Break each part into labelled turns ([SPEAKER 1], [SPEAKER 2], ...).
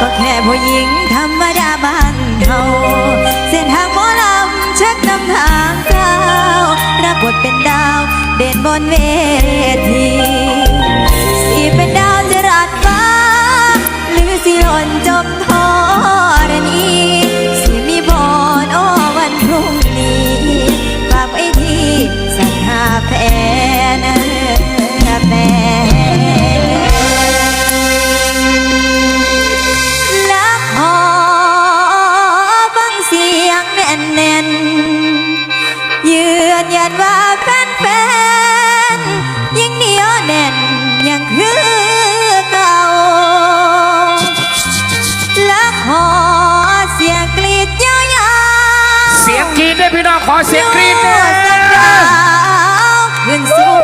[SPEAKER 1] ก็แค่ผู้หญิงธรรมดาบ้านเฮาเส้นทางหมอลำเช็คนำทางเก้าวรับบทเป็นดาว เด่นบนเวทีสีเป็นดาวจะรัดฟ้า หรือสิหล่นจมทอ สียงกรีด
[SPEAKER 2] ด้วยพี่น้องขอเสียงกรีดด้วย
[SPEAKER 1] ขึ้นสู่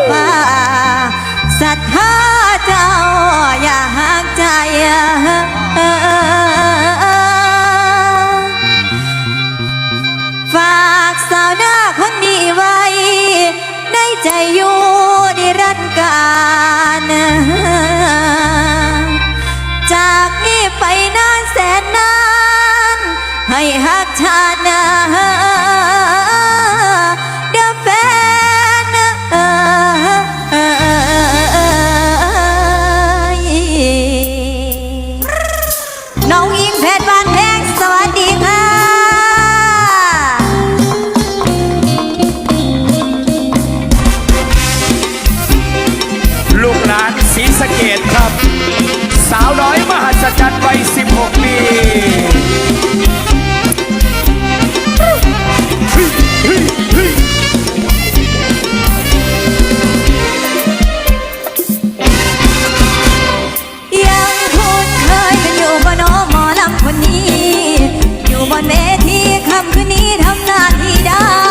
[SPEAKER 1] ไห้หักชาตินาเดี๋แฟนเอน้องอิงเพชรบ้านแพงสวัสดีค่ะ ลูกหลาสีสะเกดครับ สาวน้อยำหน้าที่ได้